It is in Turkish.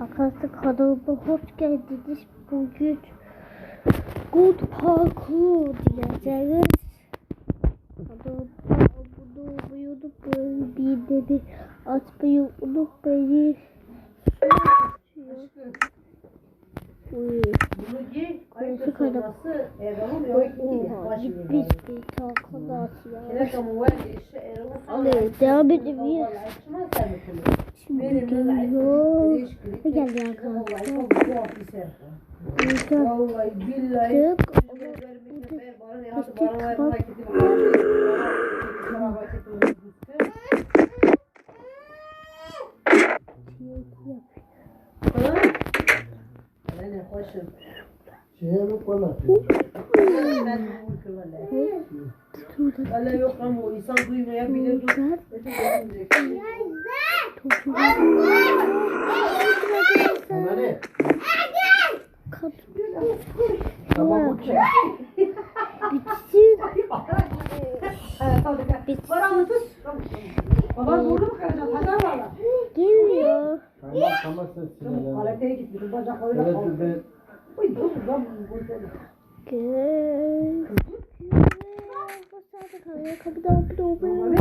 Arkadaşlar kanalıma hoş geldiniz. Bugün Good Parkour diyeceğiz. Kanalıma abone olmayı unutmayın. Bildirimleri açmayı unutmayın. Oha Başı gitmiş bir. bir arkadaş ya. Erol'un Hadi devam edelim. Şimdi geliyor. Ne geldi arkadaşlar? Vallahi billahi. Şeye bak bana. Valla yok ama insan duymayabilir. Sana ne? Tamam bu çek. Bitsin. Bana tut. Baba doğru mu kıracağım? Pazar valla. Geliyor. Tamam tamam sen sinirlenme. Paleteye gitmiş. Bacaklarıyla Evet kaldı. ben Uy dur lan. bu seni. Gel. Bu saatte kalıyor. Kapıda abone olmayı